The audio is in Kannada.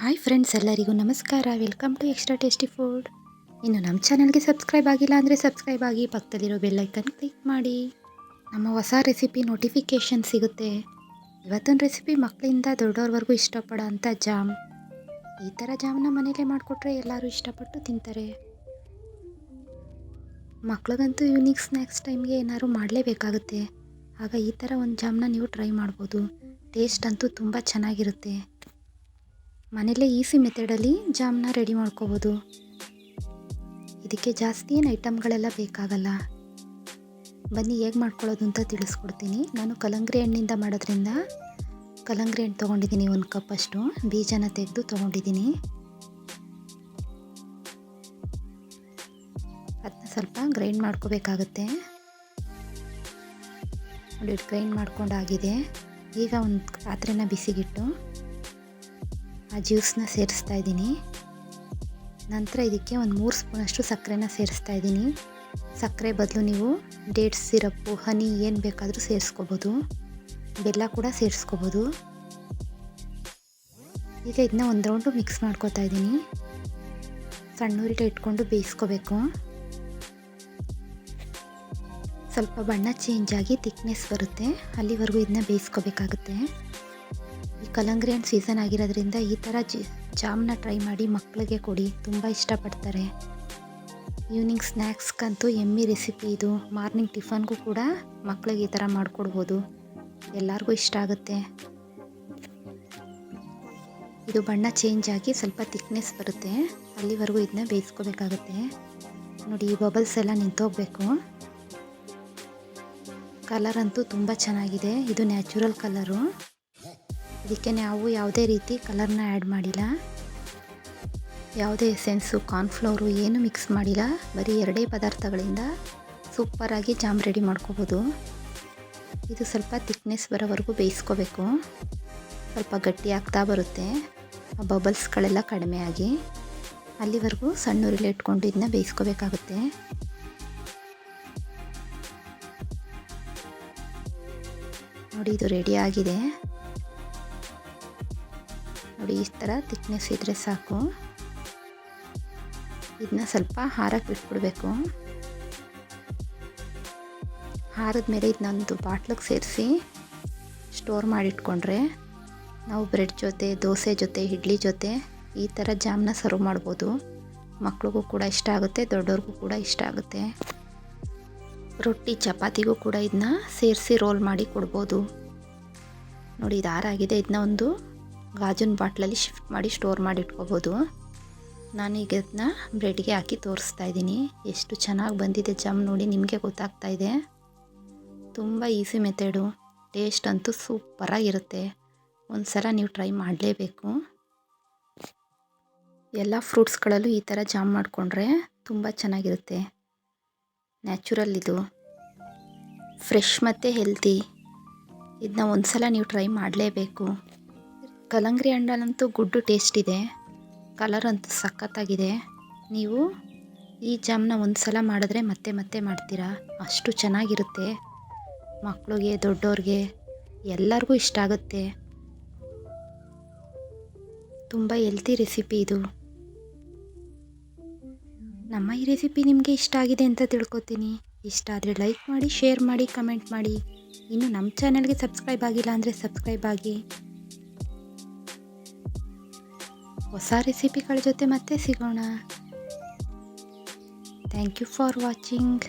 ಹಾಯ್ ಫ್ರೆಂಡ್ಸ್ ಎಲ್ಲರಿಗೂ ನಮಸ್ಕಾರ. Welcome to extra tasty food ಇನ್ನು ನಮ್ಮ ಚಾನಲ್ಗೆ ಸಬ್ಸ್ಕ್ರೈಬ್ ಆಗಿಲ್ಲ ಅಂದರೆ ಸಬ್ಸ್ಕ್ರೈಬ್ ಆಗಿ ಪಕ್ಕದಲ್ಲಿರೋ ಬೆಲ್ಲೈಕನ್ ಕ್ಲಿಕ್ ಮಾಡಿ. ನಮ್ಮ ಹೊಸ ರೆಸಿಪಿ ನೋಟಿಫಿಕೇಷನ್ ಸಿಗುತ್ತೆ. ಇವತ್ತೊಂದು ರೆಸಿಪಿ ಮಕ್ಕಳಿಂದ ದೊಡ್ಡವ್ರವರೆಗೂ ಇಷ್ಟಪಡೋ ಅಂಥ ಜಾಮ್. ಈ ಥರ ಜಾಮನ್ನ ಮನೆಯಲ್ಲೇ ಮಾಡಿಕೊಟ್ರೆ ಎಲ್ಲರೂ ಇಷ್ಟಪಟ್ಟು ತಿಂತಾರೆ. ಮಕ್ಳಿಗಂತೂ ಯೂನಿಕ್ ಸ್ನ್ಯಾಕ್ಸ್ ಟೈಮ್ಗೆ ಏನಾದ್ರು ಮಾಡಲೇಬೇಕಾಗುತ್ತೆ. ಆಗ ಈ ಥರ ಒಂದು ಜಾಮ್ನ ನೀವು ಟ್ರೈ ಮಾಡ್ಬೋದು. ಟೇಸ್ಟ್ ಅಂತೂ ತುಂಬ ಚೆನ್ನಾಗಿರುತ್ತೆ. ಮನೇಲೇ ಈಸಿ ಮೆಥಡಲ್ಲಿ ಜಾಮ್ನ ರೆಡಿ ಮಾಡ್ಕೋಬೋದು. ಇದಕ್ಕೆ ಜಾಸ್ತಿ ಏನು ಐಟಮ್ಗಳೆಲ್ಲ ಬೇಕಾಗಲ್ಲ. ಬನ್ನಿ ಹೇಗೆ ಮಾಡ್ಕೊಳ್ಳೋದು ಅಂತ ತಿಳಿಸ್ಕೊಡ್ತೀನಿ. ನಾನು ಕಲಂಗ್ರಿ ಹಣ್ಣಿಂದ ಮಾಡೋದ್ರಿಂದ ಕಲಂಗ್ರಿ ಹಣ್ಣು ತೊಗೊಂಡಿದ್ದೀನಿ ಒಂದು ಕಪ್ ಅಷ್ಟು. ಬೀಜನ ತೆಗೆದು ತೊಗೊಂಡಿದ್ದೀನಿ. ಅದನ್ನ ಸ್ವಲ್ಪ ಗ್ರೈಂಡ್ ಮಾಡ್ಕೋಬೇಕಾಗತ್ತೆ. ನೋಡಿ ಗ್ರೈಂಡ್ ಮಾಡ್ಕೊಂಡಾಗಿದೆ. ಈಗ ಒಂದು ಪಾತ್ರೆನ ಬಿಸಿಗಿಟ್ಟು ಆ ಜ್ಯೂಸನ್ನ ಸೇರಿಸ್ತಾ ಇದ್ದೀನಿ. ನಂತರ ಇದಕ್ಕೆ ಒಂದು ಮೂರು ಸ್ಪೂನಷ್ಟು ಸಕ್ಕರೆನ ಸೇರಿಸ್ತಾ ಇದ್ದೀನಿ. ಸಕ್ಕರೆ ಬದಲು ನೀವು ಡೇಟ್ಸ್ ಸಿರಪ್ಪು, ಹನಿ ಏನು ಬೇಕಾದರೂ ಸೇರಿಸ್ಕೋಬೋದು. ಬೆಲ್ಲ ಕೂಡ ಸೇರಿಸ್ಕೋಬೋದು. ಈಗ ಇದನ್ನ ಒಂದು ರೌಂಡು ಮಿಕ್ಸ್ ಮಾಡ್ಕೋತಾ ಇದ್ದೀನಿ. ಸಣ್ಣೂರಿಟ ಇಟ್ಕೊಂಡು ಬೇಯಿಸ್ಕೋಬೇಕು. ಸ್ವಲ್ಪ ಬಣ್ಣ ಚೇಂಜ್ ಆಗಿ ತಿಕ್ನೆಸ್ ಬರುತ್ತೆ. ಅಲ್ಲಿವರೆಗೂ ಇದನ್ನ ಬೇಯಿಸ್ಕೋಬೇಕಾಗುತ್ತೆ. ಈ ಕಲಂಗಡಿ ಹಣ್ಣು ಸೀಸನ್ ಆಗಿರೋದ್ರಿಂದ ಈ ಥರ ಜಿ ಜಾಮ್ನ ಟ್ರೈ ಮಾಡಿ ಮಕ್ಕಳಿಗೆ ಕೊಡಿ. ತುಂಬ ಇಷ್ಟಪಡ್ತಾರೆ. ಈವ್ನಿಂಗ್ ಸ್ನ್ಯಾಕ್ಸ್ಗಂತೂ ಎಮ್ಮಿ ರೆಸಿಪಿ ಇದು. ಮಾರ್ನಿಂಗ್ ಟಿಫನ್ಗೂ ಕೂಡ ಮಕ್ಕಳಿಗೆ ಈ ಥರ ಮಾಡಿಕೊಡ್ಬೋದು. ಎಲ್ಲರಿಗೂ ಇಷ್ಟ ಆಗುತ್ತೆ. ಇದು ಬಣ್ಣ ಚೇಂಜ್ ಆಗಿ ಸ್ವಲ್ಪ ತಿಕ್ನೆಸ್ ಬರುತ್ತೆ. ಅಲ್ಲಿವರೆಗೂ ಇದನ್ನ ಬೇಯಿಸ್ಕೋಬೇಕಾಗುತ್ತೆ. ನೋಡಿ, ಈ ಬಬಲ್ಸ್ ಎಲ್ಲ ನಿಂತೋಗ್ಬೇಕು. ಕಲರ್ ಅಂತೂ ತುಂಬ ಚೆನ್ನಾಗಿದೆ. ಇದು ನ್ಯಾಚುರಲ್ ಕಲರು ಇದಕ್ಕೆ ನಾವು ಯಾವುದೇ ರೀತಿ ಕಲರ್ನ ಆ್ಯಡ್ ಮಾಡಿಲ್ಲ. ಯಾವುದೇ ಎಸೆನ್ಸು, ಕಾರ್ನ್ಫ್ಲೋರು ಏನು ಮಿಕ್ಸ್ ಮಾಡಿಲ್ಲ. ಬರೀ ಎರಡೇ ಪದಾರ್ಥಗಳಿಂದ ಸೂಪರಾಗಿ ಜಾಮ್ ರೆಡಿ ಮಾಡ್ಕೋಬೋದು. ಇದು ಸ್ವಲ್ಪ ತಿಕ್ನೆಸ್ ಬರೋವರೆಗೂ ಬೇಯಿಸ್ಕೋಬೇಕು. ಸ್ವಲ್ಪ ಗಟ್ಟಿ ಆಗ್ತಾ ಬರುತ್ತೆ. ಆ ಬಬಲ್ಸ್ಗಳೆಲ್ಲ ಕಡಿಮೆ ಆಗಿ ಅಲ್ಲಿವರೆಗೂ ಸಣ್ಣೂರಿಲೆ ಇಟ್ಕೊಂಡು ಇದನ್ನ ಬೇಯಿಸ್ಕೋಬೇಕಾಗುತ್ತೆ. ನೋಡಿ, ಇದು ರೆಡಿ ಆಗಿದೆ. ನೋಡಿ, ಈ ಥರ ತಿಕ್ನೆಸ್ ಇದ್ದರೆ ಸಾಕು. ಇದನ್ನ ಸ್ವಲ್ಪ ಹಾರಕ್ಕೆ ಬಿಟ್ಬಿಡ್ಬೇಕು. ಹಾರದ ಮೇಲೆ ಇದನ್ನೊಂದು ಬಾಟ್ಲಿಗೆ ಸೇರಿಸಿ ಸ್ಟೋರ್ ಮಾಡಿಟ್ಕೊಂಡ್ರೆ ನಾವು ಬ್ರೆಡ್ ಜೊತೆ, ದೋಸೆ ಜೊತೆ, ಇಡ್ಲಿ ಜೊತೆ ಈ ಥರ ಜಾಮ್ನ ಸರ್ವ್ ಮಾಡ್ಬೋದು. ಮಕ್ಳಿಗೂ ಕೂಡ ಇಷ್ಟ ಆಗುತ್ತೆ, ದೊಡ್ಡವ್ರಿಗೂ ಕೂಡ ಇಷ್ಟ ಆಗುತ್ತೆ. ರೊಟ್ಟಿ, ಚಪಾತಿಗೂ ಕೂಡ ಇದನ್ನ ಸೇರಿಸಿ ರೋಲ್ ಮಾಡಿ ಕೊಡ್ಬೋದು. ನೋಡಿ, ಇದು ಆರಾಗಿದೆ ಇದನ್ನ ಒಂದು ಗಾಜಿನ ಬಾಟ್ಲಲ್ಲಿ ಶಿಫ್ಟ್ ಮಾಡಿ ಸ್ಟೋರ್ ಮಾಡಿ ಇಟ್ಕೋಬೋದು. ನಾನೀಗ ಇದನ್ನ ಬ್ರೆಡ್ಗೆ ಹಾಕಿ ತೋರಿಸ್ತಾ ಇದ್ದೀನಿ. ಎಷ್ಟು ಚೆನ್ನಾಗಿ ಬಂದಿದೆ ಜಾಮ್ ನೋಡಿ ನಿಮಗೆ ಗೊತ್ತಾಗ್ತಾ ಇದೆ. ತುಂಬ ಈಸಿ ಮೆಥಡು. ಟೇಸ್ಟ್ ಅಂತೂ ಸೂಪರಾಗಿರುತ್ತೆ. ಒಂದು ಸಲ ನೀವು ಟ್ರೈ ಮಾಡಲೇಬೇಕು. ಎಲ್ಲ ಫ್ರೂಟ್ಸ್ಗಳಲ್ಲೂ ಈ ಥರ ಜಾಮ್ ಮಾಡಿಕೊಂಡ್ರೆ ತುಂಬ ಚೆನ್ನಾಗಿರುತ್ತೆ. ನ್ಯಾಚುರಲ್ ಇದು. ಫ್ರೆಶ್ ಮತ್ತು ಹೆಲ್ತಿ. ಇದನ್ನ ಒಂದು ಸಲ ನೀವು ಟ್ರೈ ಮಾಡಲೇಬೇಕು. ಕಲ್ಲಂಗರಿ ಹಣ್ಣಲ್ಲಂತೂ ಗುಡ್ಡು ಟೇಸ್ಟ್ ಇದೆ. ಕಲರ್ ಅಂತೂ ಸಖತ್ತಾಗಿದೆ. ನೀವು ಈ ಜಾಮ್ನ ಒಂದು ಸಲ ಮಾಡಿದ್ರೆ ಮತ್ತೆ ಮತ್ತೆ ಮಾಡ್ತೀರಾ? ಅಷ್ಟು ಚೆನ್ನಾಗಿರುತ್ತೆ. ಮಕ್ಕಳಿಗೆ ದೊಡ್ಡವ್ರಿಗೆ ಎಲ್ಲರಿಗೂ ಇಷ್ಟ ಆಗುತ್ತೆ. ತುಂಬ ಹೆಲ್ತಿ ರೆಸಿಪಿ ಇದು. ನಮ್ಮ ಈ ರೆಸಿಪಿ ನಿಮಗೆ ಇಷ್ಟ ಆಗಿದೆ ಅಂತ ತಿಳ್ಕೊತೀನಿ. ಇಷ್ಟ ಆದರೆ ಲೈಕ್ ಮಾಡಿ ಶೇರ್ ಮಾಡಿ ಕಮೆಂಟ್ ಮಾಡಿ. ಇನ್ನು ನಮ್ಮ ಚಾನಲ್ಗೆ ಸಬ್ಸ್ಕ್ರೈಬ್ ಆಗಿಲ್ಲ ಅಂದರೆ ಸಬ್ಸ್ಕ್ರೈಬ್ ಆಗಿ. ಹೊಸ ರೆಸಿಪಿಗಳ ಜೊತೆ ಮತ್ತೆ ಸಿಗೋಣ. Thank you for watching